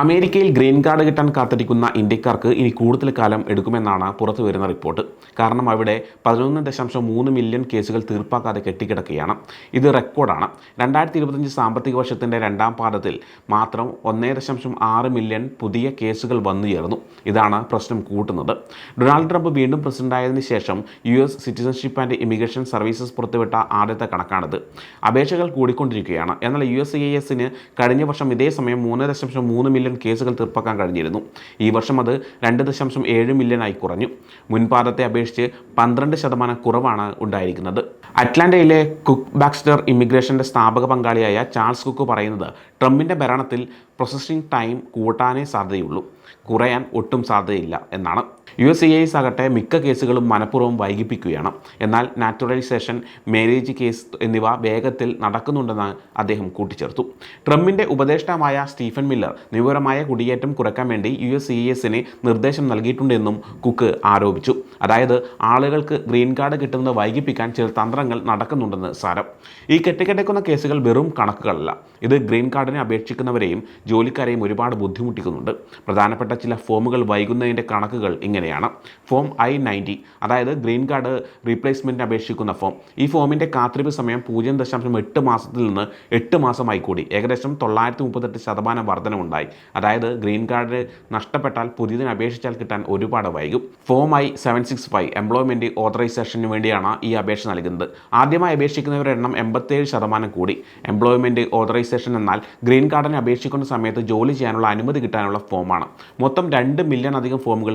അമേരിക്കയിൽ green card കിട്ടാൻ കാത്തിരിക്കുന്ന ഇന്ത്യക്കാർക്ക് ഇനി കൂടുതൽ കാലം എടുക്കുമെന്നാണ് പുറത്തു വരുന്ന റിപ്പോർട്ട്. കാരണം അവിടെ പതിനൊന്ന് ദശാംശം മൂന്ന് മില്യൺ കേസുകൾ തീർപ്പാക്കാതെ കെട്ടിക്കിടക്കുകയാണ്. ഇത് റെക്കോർഡാണ്. രണ്ടായിരത്തി ഇരുപത്തഞ്ച് സാമ്പത്തിക വർഷത്തിന്റെ രണ്ടാം പാദത്തിൽ മാത്രം ഒന്നേ ദശാംശം ആറ് മില്യൺ പുതിയ കേസുകൾ വന്നു ചേർന്നു. ഇതാണ് പ്രശ്നം കൂട്ടുന്നത്. ഡൊണാൾഡ് ട്രംപ് വീണ്ടും പ്രസിഡന്റായതിനു ശേഷം U S citizenship and immigration services പുറത്തുവിട്ട ആദ്യത്തെ കണക്കാണിത്. അപേക്ഷകൾ കൂടിക്കൊണ്ടിരിക്കുകയാണ്. എന്നാൽ യു എസ് ഐ എസിന് കഴിഞ്ഞ വർഷം ഇതേ സമയം മൂന്ന് ദശാംശം മൂന്ന് മില്യൺ കേസുകൾ തീർപ്പാക്കാൻ കഴിഞ്ഞിരുന്നു. ഈ വർഷം അത് രണ്ട് ദശാംശം ഏഴ് മില്യണായി കുറഞ്ഞു. മുൻപാദത്തെ അപേക്ഷിച്ച് പന്ത്രണ്ട് ശതമാനം കുറവാണ് ഉണ്ടായിരിക്കുന്നത്. അറ്റ്ലാന്റയിലെ കുക്ക് ബാക്സ്റ്റർ ഇമിഗ്രേഷന്റെ സ്ഥാപക പങ്കാളിയായ ചാൾസ് കുക്ക് പറയുന്നത് ട്രംപിന്റെ ഭരണത്തിൽ പ്രോസസ്സിംഗ് ടൈം കൂട്ടാനേ സാധ്യതയുള്ളൂ. കുറയാൻ ഒട്ടും സാധ്യതയില്ല എന്നാണ്. യു എസ് സി ഐസ് ആകട്ടെ മിക്ക കേസുകളും മനഃപൂർവം വൈകിപ്പിക്കുകയാണ്. എന്നാൽ നാച്ചുറലൈസേഷൻ മാരേജ് കേസ് എന്നിവ വേഗത്തിൽ നടക്കുന്നുണ്ടെന്ന് അദ്ദേഹം കൂട്ടിച്ചേർത്തു. ട്രംപിന്റെ ഉപദേഷ്ടാവായ സ്റ്റീഫൻ മില്ലർ നിയമപരമായ കുടിയേറ്റം കുറയ്ക്കാൻ വേണ്ടി യു എസ് സി എസിന് നിർദ്ദേശം നൽകിയിട്ടുണ്ടെന്നും കുക്ക് ആരോപിച്ചു. അതായത് ആളുകൾക്ക് ഗ്രീൻ കാർഡ് കിട്ടുന്നത് വൈകിപ്പിക്കാൻ ചില തന്ത്രങ്ങൾ നടക്കുന്നുണ്ടെന്ന് സാരം. ഈ കെട്ടിക്കിടക്കുന്ന കേസുകൾ വെറും കണക്കുകളല്ല. ഇത് ഗ്രീൻ കാർഡിന് അപേക്ഷിക്കുന്നവരെയും ജോലിക്കാരെയും ഒരുപാട് ബുദ്ധിമുട്ടിക്കുന്നുണ്ട്. പ്രധാനപ്പെട്ട ചില ഫോമുകൾ വൈകുന്നതിന്റെ കണക്കുകൾ ഇങ്ങനെയാണ്. ഫോം ഐ നയന്റി അതായത് ഗ്രീൻ കാർഡ് റീപ്ലേസ്മെന്റിന് അപേക്ഷിക്കുന്ന ഫോം. ഈ ഫോമിന്റെ കാത്തിരിപ്പ് സമയം പൂജ്യം ദശാംശം എട്ട് മാസത്തിൽ നിന്ന് എട്ട് മാസമായി കൂടി. ഏകദേശം തൊള്ളായിരത്തി മുപ്പത്തെട്ട് ശതമാനം വർധനമുണ്ടായി അതായത് ഗ്രീൻ കാർഡ് നഷ്ടപ്പെട്ടാൽ പുതിയതിന് അപേക്ഷിച്ചാൽ കിട്ടാൻ ഒരുപാട് വൈകും. Form I seven six five employment ഓതറൈസേഷന് വേണ്ടിയാണ് ഈ അപേക്ഷ നൽകുന്നത്. ആദ്യമായി അപേക്ഷിക്കുന്നവരുടെ എണ്ണം എൺപത്തേഴ് ശതമാനം കൂടി. എംപ്ലോയ്മെന്റ് ഓതറൈസേഷൻ എന്നാൽ ഗ്രീൻ കാർഡിന് അപേക്ഷിക്കുന്ന സമയത്ത് ജോലി ചെയ്യാനുള്ള അനുമതി കിട്ടാനുള്ള ഫോമാണ്. മൊത്തം രണ്ട് മില്യൺ അധികം ഫോമുകൾ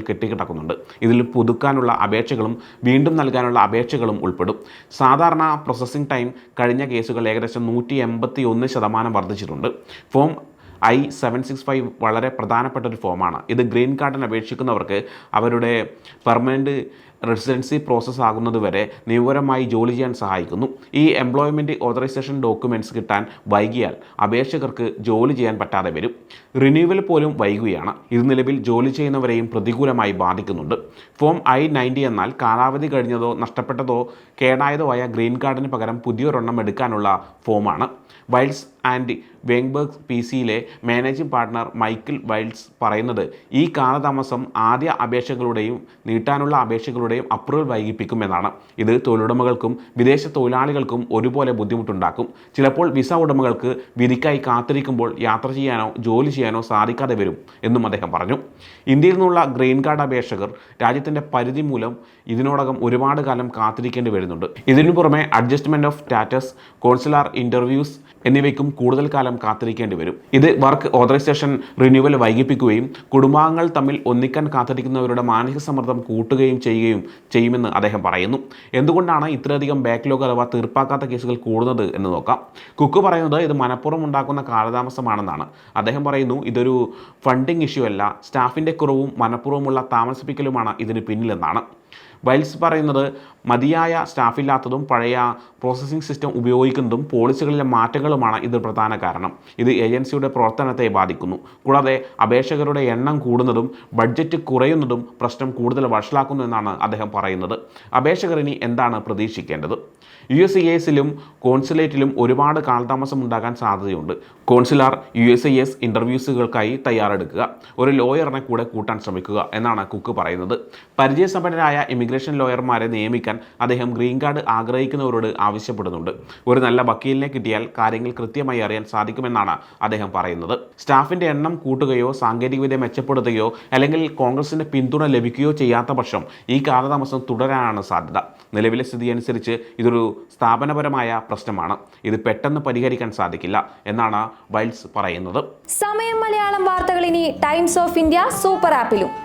കെട്ടിക്കിടക്കുന്നുണ്ട് ഇതിൽ പുതുക്കാനുള്ള അപേക്ഷകളും വീണ്ടും നൽകാനുള്ള അപേക്ഷകളും ഉൾപ്പെടും. സാധാരണ പ്രോസസ്സിംഗ് ടൈം കഴിഞ്ഞ കേസുകൾ ഏകദേശം നൂറ്റി എൺപത്തി ഒന്ന് ശതമാനം വർദ്ധിച്ചിട്ടുണ്ട്. Form I seven six five വളരെ പ്രധാനപ്പെട്ട ഒരു ഫോമാണ്. ഇത് ഗ്രീൻ കാർഡിന് അപേക്ഷിക്കുന്നവർക്ക് അവരുടെ പെർമനന്റ് റെസിഡൻസി പ്രോസസ്സ് ആകുന്നത് വരെ നിയമപരമായി ജോലി ചെയ്യാൻ സഹായിക്കുന്നു. ഈ എംപ്ലോയ്മെന്റ് ഓതറൈസേഷൻ ഡോക്യുമെന്റ്സ് കിട്ടാൻ വൈകിയാൽ അപേക്ഷകർക്ക് ജോലി ചെയ്യാൻ പറ്റാതെ വരും. റിന്യൂവൽ പോലും വൈകുകയാണ്. ഇത് നിലവിൽ ജോലി ചെയ്യുന്നവരെയും പ്രതികൂലമായി ബാധിക്കുന്നുണ്ട്. ഫോം ഐ നയന്റി എന്നാൽ കാലാവധി കഴിഞ്ഞതോ നഷ്ടപ്പെട്ടതോ കേടായതോ ആയ ഗ്രീൻ കാർഡിന് പകരം പുതിയൊരെണ്ണം എടുക്കാനുള്ള ഫോമാണ് വൈൽഡ്സ് ആൻഡ് വെങ്ബർഗ് പി സിയിലെ മാനേജിംഗ് പാർട്ട്ണർ മൈക്കിൾ വൈൽഡ്സ് പറയുന്നത് ഈ കാലതാമസം ആദ്യ അപേക്ഷകളുടെയും നീട്ടാനുള്ള അപേക്ഷകളുടെയും അപ്രൂവൽ വൈകിപ്പിക്കുമെന്നാണ് ഇത് തൊഴിലുടമകൾക്കും വിദേശ തൊഴിലാളികൾക്കും ഒരുപോലെ ബുദ്ധിമുട്ടുണ്ടാക്കും. ചിലപ്പോൾ വിസ ഉടമകൾക്ക് വിധിക്കായി കാത്തിരിക്കുമ്പോൾ യാത്ര ചെയ്യാനോ ജോലി ചെയ്യാനോ സാധിക്കാതെ വരും എന്നും അദ്ദേഹം പറഞ്ഞു. ഇന്ത്യയിൽ നിന്നുള്ള ഗ്രീൻ കാർഡ് അപേക്ഷകർ രാജ്യത്തിന്റെ പരിധി മൂലം ഇതിനോടകം ഒരുപാട് കാലം കാത്തിരിക്കേണ്ടി വരുന്നുണ്ട്. ഇതിനു പുറമെ adjustment of status consular interviews എന്നിവയ്ക്കും കൂടുതൽ കാലം കാത്തിരിക്കേണ്ടി വരും. ഇത് വർക്ക് ഓതറൈസേഷൻ റിന്യൂവൽ വൈകിപ്പിക്കുകയും കുടുംബാംഗങ്ങൾ തമ്മിൽ ഒന്നിക്കാൻ കാത്തിരിക്കുന്നവരുടെ മാനസിക സമ്മർദ്ദം കൂട്ടുകയും ചെയ്യുകയും ചെയ്യുമെന്ന് അദ്ദേഹം പറയുന്നു. എന്തുകൊണ്ടാണ് ഇത്രയധികം ബാക്ക്ലോഗ് അഥവാ തീർപ്പാക്കാത്ത കേസുകൾ കൂടുന്നത് എന്ന് നോക്കാം. കുക്ക് പറയുന്നത് ഇത് മനഃപൂർവം ഉണ്ടാക്കുന്ന കാലതാമസമാണെന്നാണ്. അദ്ദേഹം പറയുന്നു ഇതൊരു ഫണ്ടിങ് ഇഷ്യൂ അല്ല. സ്റ്റാഫിന്റെ കുറവും മനഃപൂർവമുള്ള താമസിപ്പിക്കലുമാണ് ഇതിന് പിന്നിലെന്നാണ്. വൈൽസ് പറയുന്നത് മതിയായ സ്റ്റാഫില്ലാത്തതും പഴയ പ്രോസസ്സിംഗ് സിസ്റ്റം ഉപയോഗിക്കുന്നതും പോളിസികളിലെ മാറ്റങ്ങളുമാണ് ഇത് പ്രധാന കാരണം. ഇത് ഏജൻസിയുടെ പ്രവർത്തനത്തെ ബാധിക്കുന്നു. കൂടാതെ അപേക്ഷകരുടെ എണ്ണം കൂടുന്നതും ബഡ്ജറ്റ് കുറയുന്നതും പ്രശ്നം കൂടുതൽ വഷളാക്കുന്നു എന്നാണ് അദ്ദേഹം പറയുന്നത്. അപേക്ഷകർ ഇനി എന്താണ് പ്രതീക്ഷിക്കേണ്ടത്? യു എസ് ഐ എസിലും കോൺസുലേറ്റിലും ഒരുപാട് കാലതാമസം ഉണ്ടാകാൻ സാധ്യതയുണ്ട്. Consular U S I S ഇന്റർവ്യൂസുകൾക്കായി തയ്യാറെടുക്കുക. ഒരു ലോയറിനെ കൂടെ കൂട്ടാൻ ശ്രമിക്കുക എന്നാണ് കുക്ക് പറയുന്നത്. പരിചയസമ്പന്നരായ ഇമിഗ്രേഷൻ ലോയർമാരെ നിയമിക്കാൻ അദ്ദേഹം ഗ്രീൻ കാർഡ് ആഗ്രഹിക്കുന്നവരോട് ആവശ്യപ്പെടുന്നുണ്ട്. ഒരു നല്ല വക്കീലിനെ കിട്ടിയാൽ കാര്യങ്ങൾ കൃത്യമായി അറിയാൻ സാധിക്കുമെന്നാണ് അദ്ദേഹം പറയുന്നത്. സ്റ്റാഫിന്റെ എണ്ണം കൂട്ടുകയോ സാങ്കേതികവിദ്യ മെച്ചപ്പെടുത്തുകയോ അല്ലെങ്കിൽ കോൺഗ്രസിന്റെ പിന്തുണ ലഭിക്കുകയോ ചെയ്യാത്ത പക്ഷം ഈ കാലതാമസം തുടരാനാണ് സാധ്യത. നിലവിലെ സ്ഥിതി അനുസരിച്ച് ഇതൊരു സ്ഥാപനപരമായ പ്രശ്നമാണ്. ഇത് പെട്ടെന്ന് പരിഹരിക്കാൻ സാധിക്കില്ല എന്നാണ് വൈൽസ് പറയുന്നത്. സമയം മലയാളം വാർത്തകൾ ഇനി ടൈംസ് ഓഫ് ഇന്ത്യ സൂപ്പർ ആപ്പിലും.